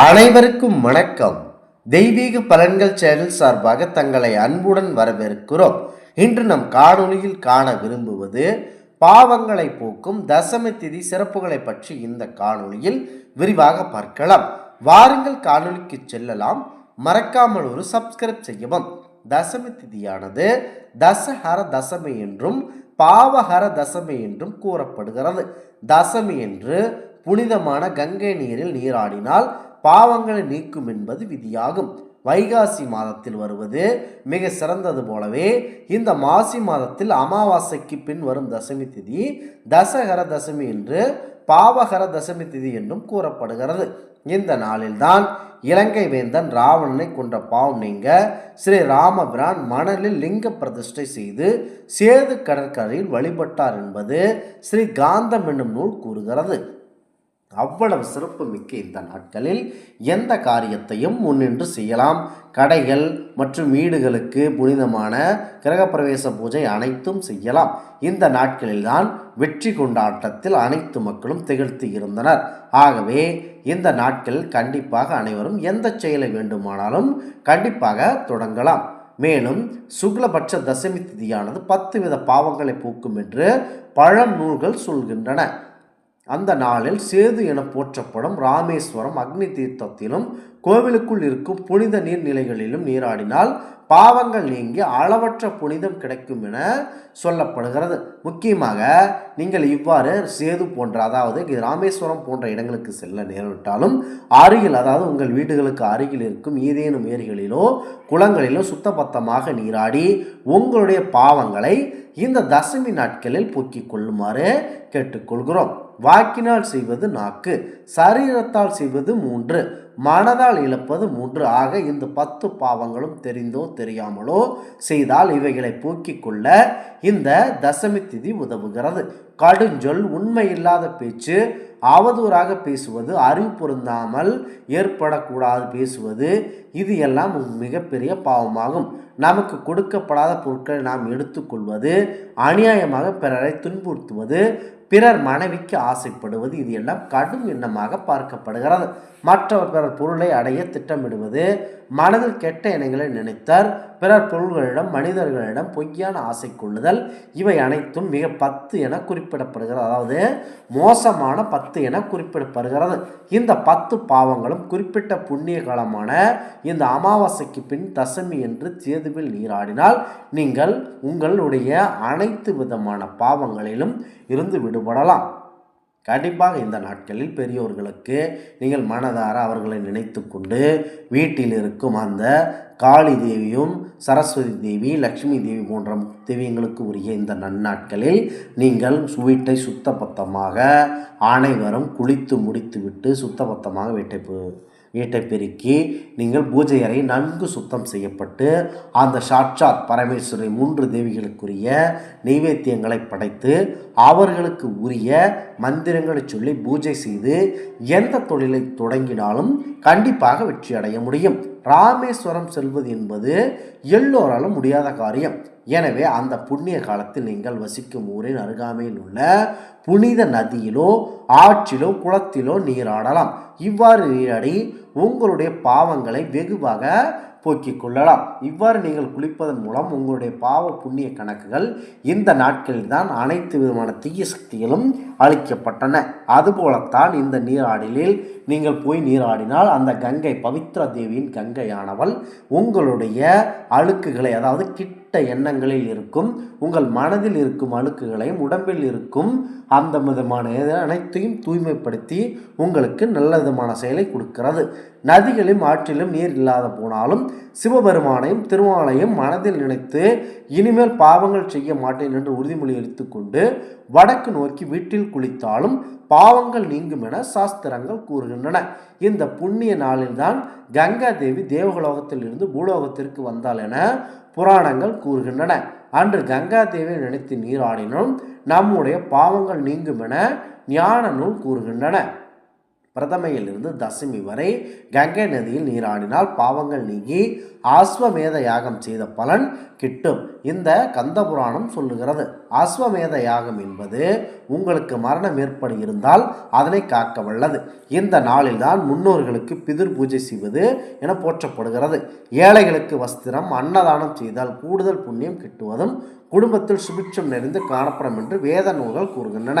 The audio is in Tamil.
அனைவருக்கும் வணக்கம். தெய்வீக பலன்கள் சேனல் சார்பாக தங்களை அன்புடன் வரவேற்கிறோம். இன்று நம் காணொளியில் காண விரும்புவது பாவங்களை போக்கும் தசமி திதி சிறப்புகளை பற்றி இந்த காணொளியில் விரிவாக பார்க்கலாம். வாருங்கள் காணொலிக்கு செல்லலாம். மறக்காமல் ஒரு சப்ஸ்கிரைப் செய்யவும். தசமி திதியானது தசஹர தசமி என்றும் பாவஹர தசமி என்றும் கூறப்படுகிறது. தசமி என்று புனிதமான கங்கை நீரில் நீராடினால் பாவங்களை நீக்கும் என்பது விதியாகும். வைகாசி மாதத்தில் வருவது மிக சிறந்தது போலவே இந்த மாசி மாதத்தில் அமாவாசைக்கு பின் வரும் தசமி திதி தசகர தசமி என்று பாவகர தசமி திதி என்றும் கூறப்படுகிறது. இந்த நாளில்தான் இலங்கை வேந்தன் ராவணனை கொன்ற பாவம் நீங்க ஸ்ரீ ராமபிரான் மணலில் லிங்க பிரதிஷ்டை செய்து சேது கடற்கரையில் வழிபட்டார் என்பது ஸ்ரீ காந்தம் என்னும் நூல் கூறுகிறது. அவ்வளவு சிறப்பு மிக்க இந்த நாட்களில் எந்த காரியத்தையும் முன்னின்று செய்யலாம். கடைகள் மற்றும் வீடுகளுக்கு புனிதமான கிரகப்பிரவேச பூஜை அனைத்தும் செய்யலாம். இந்த நாட்களில்தான் வெற்றி கொண்டாட்டத்தில் அனைத்து மக்களும் திகழ்த்தி இருந்தனர். ஆகவே இந்த நாட்களில் கண்டிப்பாக அனைவரும் எந்த செயலை வேண்டுமானாலும் கண்டிப்பாக தொடங்கலாம். மேலும் சுக்லபட்ச தசமி திதியானது பத்து வித பாவங்களை போக்கும் என்று பழம் நூல்கள் சொல்கின்றன. அந்த நாளில் சேது என போற்றப்படும் ராமேஸ்வரம் அக்னி தீர்த்தத்திலும் கோவிலுக்குள் இருக்கும் புனித நீர்நிலைகளிலும் நீராடினால் பாவங்கள் நீங்கி அளவற்ற புனிதம் கிடைக்கும் என சொல்லப்படுகிறது. முக்கியமாக நீங்கள் இவ்வாறு சேது போன்ற அதாவது ராமேஸ்வரம் போன்ற இடங்களுக்கு செல்ல நேரிட்டாலும் அருகில் அதாவது உங்கள் வீடுகளுக்கு அருகில் இருக்கும் ஏதேனும் ஏரிகளிலோ குளங்களிலோ சுத்தபத்தமாக நீராடி உங்களுடைய பாவங்களை இந்த தசமி நாட்களில் போக்கிக் கொள்ளுமாறு கேட்டுக்கொள்கிறோம். வாக்கினால் செய்வது நாக்கு சரீரத்தால் செய்வது மூன்று மனதால் இழப்பது மூன்று. ஆக இந்த பத்து பாவங்களும் தெரிந்தோ தெரியாமலோ செய்தால் இவைகளை போக்கிக் கொள்ள இந்த தசமி திதி உதவுகிறது. கடுஞ்சொல் உண்மை இல்லாத பேச்சு அவதூறாக பேசுவது அறிவு பொருந்தாமல் ஏற்படக்கூடாது பேசுவது இது எல்லாம் மிகப்பெரிய பாவமாகும். நமக்கு கொடுக்கப்படாத பொருட்களை நாம் எடுத்துக்கொள்வது அநியாயமாக பிறரை துன்புறுத்துவது பிறர் மனைவிக்கு ஆசைப்படுவது இது எல்லாம் கடும் எண்ணமாக பார்க்கப்படுகிறது. மற்றவர் பிறர் பொருளை அடைய திட்டமிடுவது மனதில் கெட்ட எண்ணங்களை நினைத்தார். பிறர் பொருள்களிடம் மனிதர்களிடம் பொய்யான ஆசை கொள்ளுதல். இவை அனைத்தும் மிக பத்து என குறிப்பிடப்படுகிறது. அதாவது மோசமான பத்து என குறிப்பிடப்படுகிறது. இந்த பத்து பாவங்களும் குறிப்பிட்ட புண்ணிய காலமான இந்த அமாவாசைக்கு பின் தசமி என்று தேதுவில் நீராடினால் நீங்கள் உங்களுடைய அனைத்து விதமான பாவங்களிலும் இருந்து விடுபடலாம். கண்டிப்பாக இந்த நாட்களில் பெரியோர்களுக்கு நீங்கள் மனதார அவர்களை நினைத்து கொண்டு வீட்டில் இருக்கும் அந்த காளி தேவியும் சரஸ்வதி தேவி லக்ஷ்மி தேவி போன்ற தெய்வங்களுக்கு உரிய இந்த நன்னாட்களில் நீங்கள் வீட்டை சுத்தபத்தமாக அனைவரும் குளித்து முடித்துவிட்டு சுத்தபத்தமாக வீட்டை வீட்டை பெருக்கி நீங்கள் பூஜை அறை நன்கு சுத்தம் செய்யப்பட்டு அந்த சாட்சாத் பரமேஸ்வரி மூன்று தேவிகளுக்குரிய நைவேத்தியங்களை படைத்து அவர்களுக்கு உரிய மந்திரங்களை சொல்லி பூஜை செய்து எந்த தொழிலை தொடங்கினாலும் கண்டிப்பாக வெற்றி அடைய முடியும். ராமேஸ்வரம் செல்வது என்பது எல்லோராலும் முடியாத காரியம். எனவே அந்த புண்ணிய காலத்தில் நீங்கள் வசிக்கும் ஊரின் அருகாமையில் உள்ள புனித நதியிலோ ஆற்றிலோ குளத்திலோ நீராடலாம். இவ்வாறு நீராடி உங்களுடைய பாவங்களை வெகுவாக போக்கிக் கொள்ளலாம் இவ்வாறு நீங்கள் குளிப்பதன் மூலம் உங்களுடைய பாவ புண்ணிய கணக்குகள் இந்த நாட்களில் தான் அனைத்து விதமான தீய சக்திகளும் அளிக்கப்பட்டன அதுபோலத்தான் இந்த நீராடலில் நீங்கள் போய் நீராடினால் அந்த கங்கை பவித்ரா தேவியின் கங்கையானவள் உங்களுடைய அழுக்குகளை அதாவது கிட் கெட்ட எண்ணங்களில் இருக்கும் உங்கள் மனதில் இருக்கும் அழுக்குகளையும் உடம்பில் இருக்கும் அந்த விதமான அனைத்தையும் தூய்மைப்படுத்தி உங்களுக்கு நல்ல விதமான செயலை கொடுக்கிறது. நதிகளிலும் ஆற்றிலும் நீர் இல்லாத போனாலும் சிவபெருமானையும் திருமாலையும் மனதில் நினைத்து இனிமேல் பாவங்கள் செய்ய மாட்டேன் என்று உறுதிமொழி எடுத்துக்கொண்டு வடக்கு நோக்கி வீட்டில் குளித்தாலும் பாவங்கள் நீங்கும் என சாஸ்திரங்கள் கூறுகின்றன. இந்த புண்ணிய நாளில்தான் கங்கா தேவி தேவலோகத்தில் இருந்து பூலோகத்திற்கு வந்தாள் என புராணங்கள் கூறுகின்றன. அன்று கங்கா தேவியை நினைத்து நீராடினும். நம்முடைய பாவங்கள் நீங்கும் என ஞான நூல் கூறுகின்றன. பிரதமையிலிருந்து தசமி வரை கங்கை நதியில் நீராடினால் பாவங்கள் நீங்கி ஆஸ்வமேத யாகம் செய்த பலன் கிட்டும். இந்த கந்த புராணம் சொல்லுகிறது. ஆஸ்வமேத யாகம் என்பது உங்களுக்கு மரணம் ஏற்பட இருந்தால் அதனை காக்க வல்லது. இந்த நாளில்தான் முன்னோர்களுக்கு பிதிர் பூஜை செய்வது என போற்றப்படுகிறது. ஏழைகளுக்கு வஸ்திரம் அன்னதானம் செய்தால் கூடுதல் புண்ணியம் கிட்டுவதும் குடும்பத்தில் சுபிட்சம் நிறைந்து காணப்படும் என்று வேத நூல்கள் கூறுகின்றன.